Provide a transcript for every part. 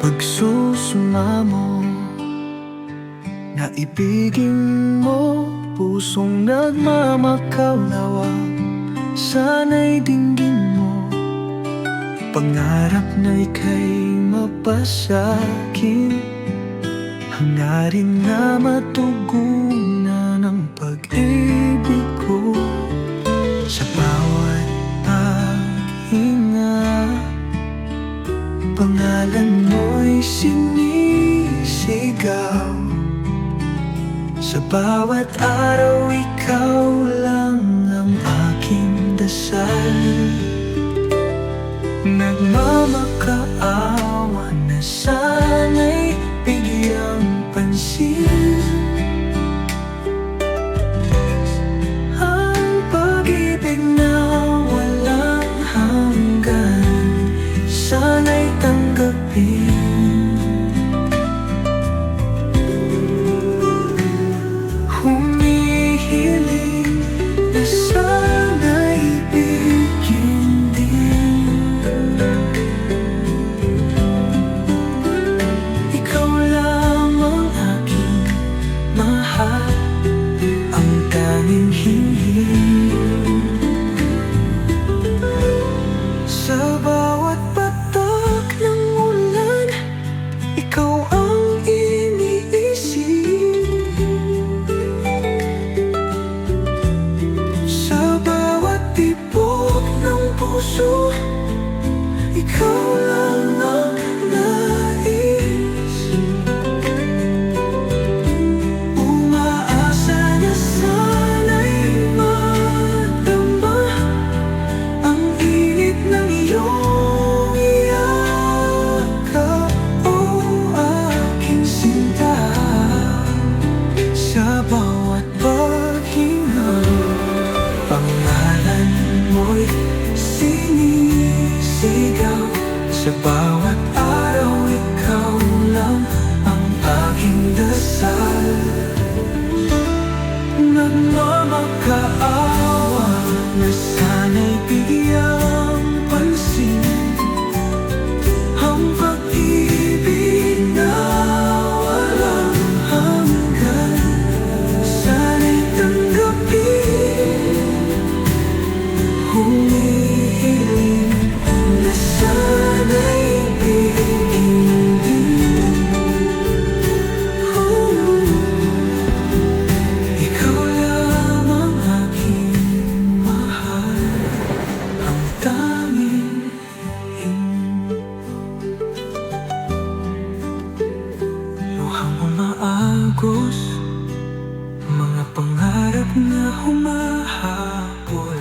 nagsusumamo Naibigin mo Pusong nagmamakaw nawa Sana'y dinggin mo. Pangarap na ika'y mapasakin. Hangarin na matugunan ang pag-ibig ko sinisigaw. Sa bawat araw ikaw lang Sa bawat araw ikaw lang ang aking dasal. Nagmamakaawa na sana'y umaagos Mga pangarap na humahabol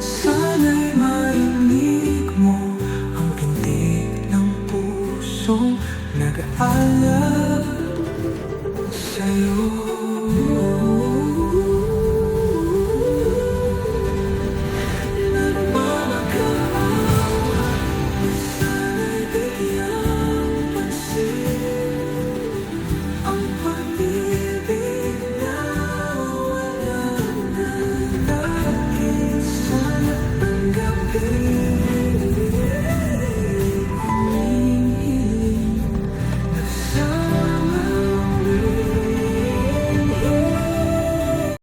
Sana'y marinig mo Ang pintig ng pusong nag-aalab Sa'yo